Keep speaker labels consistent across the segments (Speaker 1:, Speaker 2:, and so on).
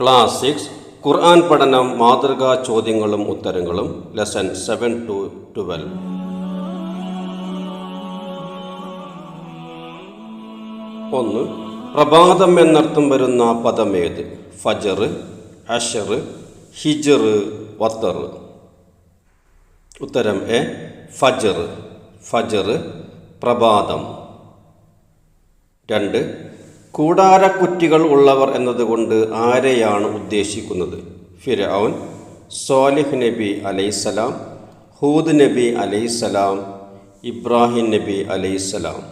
Speaker 1: Class six ഖുർആൻ പഠനം മാതൃകാ ചോദ്യങ്ങളും ഉത്തരങ്ങളും ലെസൺ സെവൻ ടു ട്വൽവ്. ഒന്ന് പ്രഭാതം എന്നർത്ഥം വരുന്ന പദമേത് ഫജർ അഷർ ഹിജർ വത്തർ. ഉത്തരം എ ഫജർ. ഫജർ പ്രഭാതം. രണ്ട് കൂടാരക്കുറ്റികൾ ഉള്ളവർ എന്നതുകൊണ്ട് ആരെയാണ് ഉദ്ദേശിക്കുന്നത്? ഫിരൌൻ സോലിഹ് നബി അലൈസലാം ഹൂദ് നബി അലൈസലാം ഇബ്രാഹിം നബി അലൈസലാം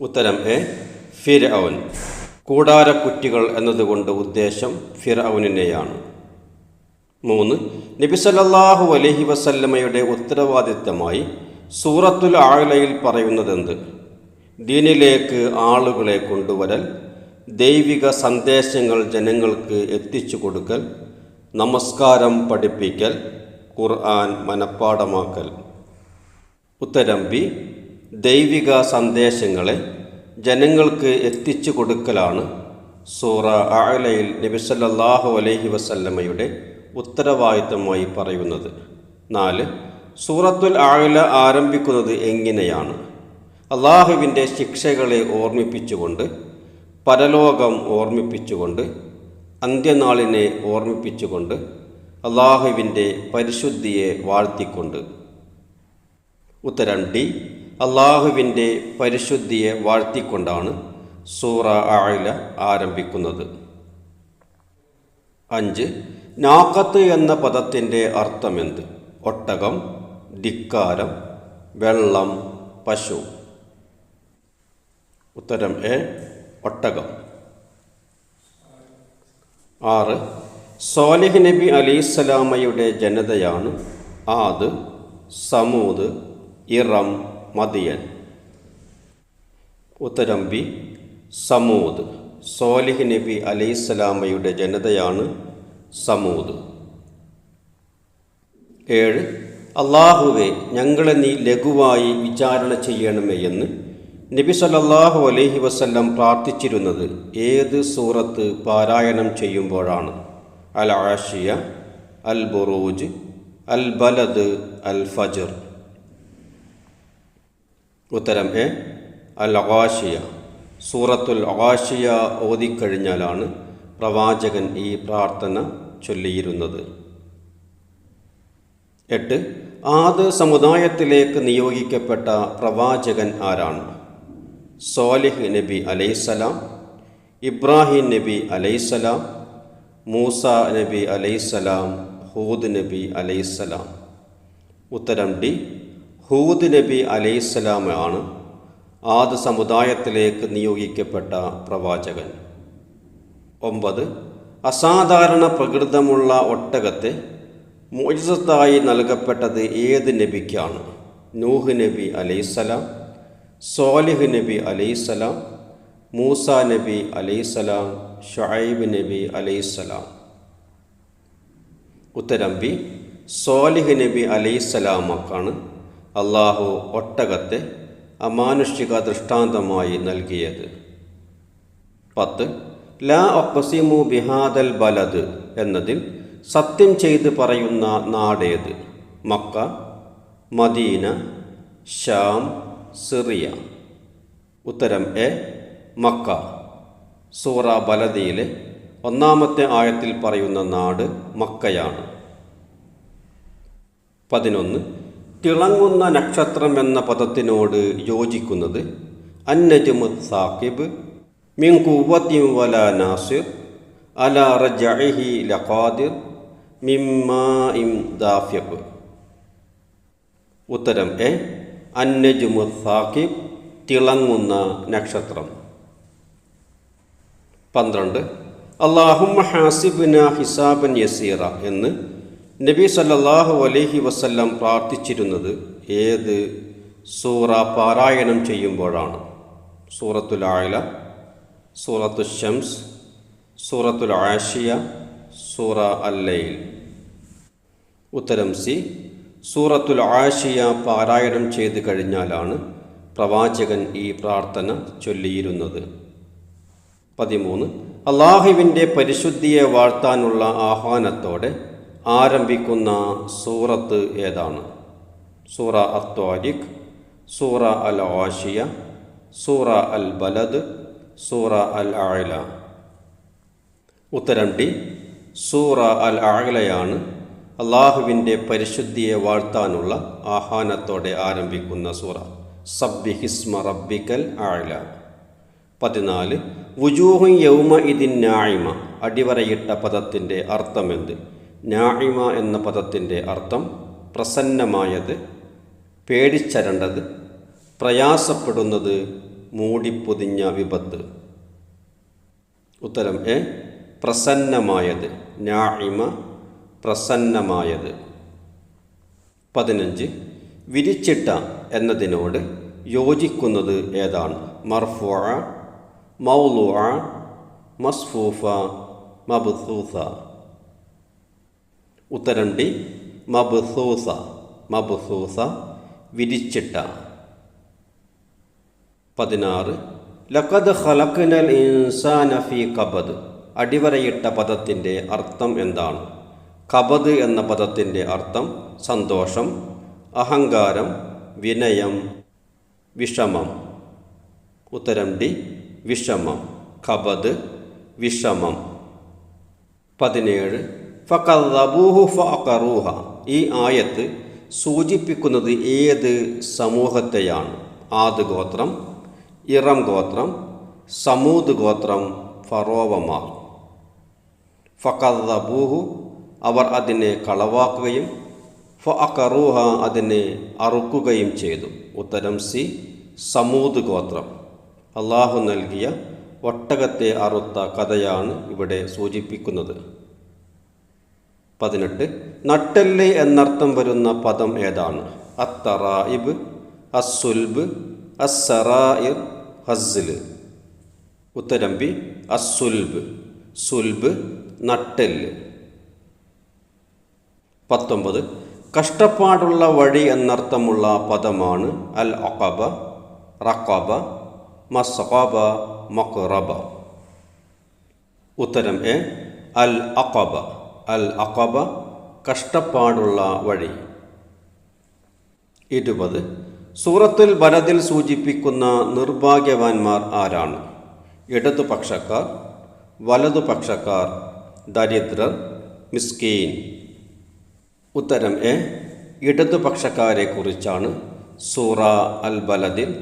Speaker 1: ഉത്തരം എ ഫിരൌൻ കൂടാരക്കുറ്റികൾ എന്നതുകൊണ്ട് ഉദ്ദേശം ഫിറൌനിനെയാണ്. മൂന്ന് നബി സല്ലല്ലാഹു അലഹി വസല്ലമയുടെ ഉത്തരവാദിത്തമായി സൂറത്തുൽ ആലയിൽ പറയുന്നതെന്ത്? ദീനിലേക്ക് ആളുകളെ കൊണ്ടുവരൽ ദൈവിക സന്ദേശങ്ങൾ ജനങ്ങൾക്ക് എത്തിച്ചു കൊടുക്കൽ നമസ്കാരം പഠിപ്പിക്കൽ ഖുർആൻ മനഃപ്പാടമാക്കൽ ഉത്തരം ബി ദൈവിക സന്ദേശങ്ങളെ ജനങ്ങൾക്ക് എത്തിച്ചു കൊടുക്കലാണ് സൂറ ആലയിൽ നബിസല്ലാഹു അലൈഹി വസല്ലമയുടെ ഉത്തരവാദിത്തമായി പറയുന്നത്. നാല് സൂറത്തുൽ ആല ആരംഭിക്കുന്നത് എങ്ങനെയാണ്? അള്ളാഹുവിന്റെ ശിക്ഷകളെ ഓർമ്മിപ്പിച്ചുകൊണ്ട് പരലോകം ഓർമ്മിപ്പിച്ചുകൊണ്ട് അന്ത്യനാളിനെ ഓർമ്മിപ്പിച്ചുകൊണ്ട് അള്ളാഹുവിന്റെ പരിശുദ്ധിയെ വാഴ്ത്തിക്കൊണ്ട്. ഉത്തരം ഡി. അള്ളാഹുവിന്റെ പരിശുദ്ധിയെ വാഴ്ത്തിക്കൊണ്ടാണ് സൂറ ആയില ആരംഭിക്കുന്നത്. അഞ്ച്. നാക്കത്ത് എന്ന പദത്തിന്റെ അർത്ഥമെന്ത്? ഒട്ടകം ധിക്കാരം വെള്ളം പശു. ഉത്തരം എ ഒട്ടകം. ആറ് സോലിഹ് നബി അലിസ്സലാമയുടെ ജനതയാണ് ആദ് സമൂദ് ഇറം മദിയൻ. ഉത്തരം ബി സമൂദ്. സോലിഹ് നബി അലിസ്സലാമയുടെ ജനതയാണ് സമൂദ്. ഏഴ് അള്ളാഹുവെ ഞങ്ങളെ നീ ലഘുവായി വിചാരണ ചെയ്യണമേ എന്ന് നബി സല്ലാഹു അലൈഹി വസ്ല്ലം പ്രാർത്ഥിച്ചിരുന്നത് ഏത് സൂറത്ത് പാരായണം ചെയ്യുമ്പോഴാണ്? അൽ ആഷിയ അൽ ബുറൂജ് അൽ ബലദ് അൽ ഫജർ ഉത്തരം എ അൽ അഗാഷിയ സൂറത്തുൽ അഗാഷിയ ഓതിക്കഴിഞ്ഞാലാണ് പ്രവാചകൻ ഈ പ്രാർത്ഥന ചൊല്ലിയിരുന്നത്. എട്ട് ആദ് സമുദായത്തിലേക്ക് നിയോഗിക്കപ്പെട്ട പ്രവാചകൻ ആരാണ്? സോലിഹ് നബി അലൈസലാം ഇബ്രാഹിം നബി അലൈസലാം മൂസ നബി അലൈസലാം ഹൂദ് നബി അലൈസലാം ഉത്തരം ഡി ഹൂദ് നബി അലൈസലാമാണ് ആദ് സമുദായത്തിലേക്ക് നിയോഗിക്കപ്പെട്ട പ്രവാചകൻ. ഒമ്പത് അസാധാരണ പ്രകൃതമുള്ള ഒട്ടകത്തെ മോജസത്തായി നൽകപ്പെട്ടത് ഏത് നബിക്കാണ്? നൂഹ് നബി അലൈസലാം സോലിഹ് നബി അലൈസലാം മൂസ നബി അലൈസലാം ഷുഐബ് നബി അലൈസലാം ഉത്തരം ബി സോലിഹ് നബി അലൈസലാമക്കാണ് അള്ളാഹു ഒട്ടകത്തെ അമാനുഷിക ദൃഷ്ടാന്തമായി നൽകിയത്. പത്ത് ലാ ഒക്കസിമു ബിഹാദൽ ബലദ് എന്നതിൽ സത്യം ചെയ്ത് പറയുന്ന നാടേത്. Mecca Medina Sham Syria. ഉത്തരം എ മക്ക. സൂറ ബലദിയിലെ ഒന്നാമത്തെ ആഴത്തിൽ പറയുന്ന നാട് മക്കയാണ്. പതിനൊന്ന് തിളങ്ങുന്ന നക്ഷത്രം എന്ന പദത്തിനോട് യോജിക്കുന്നത് അന്നജുമ് സാക്കിബ് മിൻ വല നാസിർ അല റജഇഹി ലഖാദിർ മിമ്മാ ഇം ദാഫ്യബ് ഉത്തരം എ അന്നജുമു സാക്കിബ് തിളങ്ങുന്ന നക്ഷത്രം. പന്ത്രണ്ട്. അള്ളാഹുമ്മ ഹാസിബിന ഹിസാബൻ യസീറ എന്ന് നബി സല്ലാഹു അലഹി വസ്ല്ലാം പ്രാർത്ഥിച്ചിരുന്നത് ഏത് സൂറ പാരായണം ചെയ്യുമ്പോഴാണ്. സൂറത്തുൽ ആയില സൂറത്തു ഷംസ് സൂറത്തുൽ ആഷിയ സൂറ അല്ലയിൽ ഉത്തരം സി. സൂറത്തുൽ ആഷിയ പാരായണം ചെയ്തു കഴിഞ്ഞാലാണ് പ്രവാചകൻ ഈ പ്രാർത്ഥന ചൊല്ലിയിരുന്നത്. പതിമൂന്ന് അള്ളാഹുവിന്റെ പരിശുദ്ധിയെ വാഴ്ത്താനുള്ള ആഹ്വാനത്തോടെ ആരംഭിക്കുന്ന സൂറത്ത് ഏതാണ്? സൂറ അത്വാരിഖ് സൂറ അൽ ആഷിയ സൂറ അൽ ബലദ് സൂറ അൽ ആയില ഉത്തരം ഡി സൂറ അൽ ആയിലയാണ് അള്ളാഹുവിന്റെ പരിശുദ്ധിയെ വാഴ്ത്താനുള്ള ആഹ്വാനത്തോടെ ആരംഭിക്കുന്ന സൂറ. സബ്ബി ഹിസ്മ റബ്ബിക്കൽ ആഴ പതിനാല് വുജൂഹും യൗമ ഇതിൻ നായിമ അടിവരയിട്ട പദത്തിന്റെ അർത്ഥമെന്ത്? നായിമ എന്ന പദത്തിന്റെ അർത്ഥം പ്രസന്നമായത് പേടിച്ചരണ്ടത് പ്രയാസപ്പെടുന്നത് മൂടിപ്പൊതിഞ്ഞ വിപത്ത്. ഉത്തരം എ പ്രസന്നമായത് നായിമ പ്രസന്നമായത്. പതിനഞ്ച്. വിരിച്ചിട്ട എന്നതിനോട് യോജിക്കുന്നത് ഏതാണ്? മർഫുഅ മൗലുഅ മസ്ഫൂഫ മബ്സൂസ. ഉത്തരം ഡി. മബ്സൂസ മബ്സൂസ വിരിച്ചിട്ട. പതിനാറ്. ലഖദ് ഖലഖ്നൽ ഇൻസാന ഫീ കബദ് അടിവരയിട്ട പദത്തിന്റെ അർത്ഥം എന്താണ്? കബദ് എന്ന പദത്തിന്റെ അർത്ഥം സന്തോഷം അഹങ്കാരം വിനയം വിഷമം. ഉത്തരം ഡി വിഷമം. കബദ് വിഷമം. പതിനേഴ്. ഫഖറൂഹു ഫറൂഹ ഈ ആയത്ത് സൂചിപ്പിക്കുന്നത് ഏത് സമൂഹത്തെയാണ്? ആദ് ഗോത്രം ഇറം ഗോത്രം സമൂദ് ഗോത്രം ഫറോവമാർ. ഫഖറബൂഹു അവർ അതിനെ കളവാക്കുകയും ഫഅഖറൂഹ അതിനെ അറുക്കുകയും ചെയ്തു. ഉത്തരം സി സമൂത് ഗോത്രം. അള്ളാഹു നൽകിയ ഒട്ടകത്തെ അറുത്ത കഥയാണ് ഇവിടെ സൂചിപ്പിക്കുന്നത്. പതിനെട്ട് നട്ടെല്ല് എന്നർത്ഥം വരുന്ന പദം ഏതാണ്? അത്തറായിബ് അസുൽബ് അസറായിർ ഹസ്സിൽ ഉത്തരം ബി അസുൽബ് സുൽബ് നട്ടെല്ല്. പത്തൊമ്പത്. കഷ്ടപ്പാടുള്ള വഴി എന്നർത്ഥമുള്ള പദമാണ് അൽ അഖബ റഖബ മസ്ഖബ മഖറബ. ഉത്തരം എ അൽ അഖബ. അൽ അഖബ കഷ്ടപ്പാടുള്ള വഴി. ഇരുപത്. സൂറത്തിൽ വലതിൽ സൂചിപ്പിക്കുന്ന നിർഭാഗ്യവാന്മാർ ആരാണ്? ഇടതുപക്ഷക്കാർ വലതുപക്ഷക്കാർ ദരിദ്രർ മിസ്കീൻ. ഉത്തരം എ. ഇടതുപക്ഷക്കാരെ കുറിച്ചാണ് സൂറ അൽ ബലദിൽ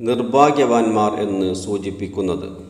Speaker 1: നിർഭാഗ്യവാന്മാർ എന്ന് സൂചിപ്പിക്കുന്നത്.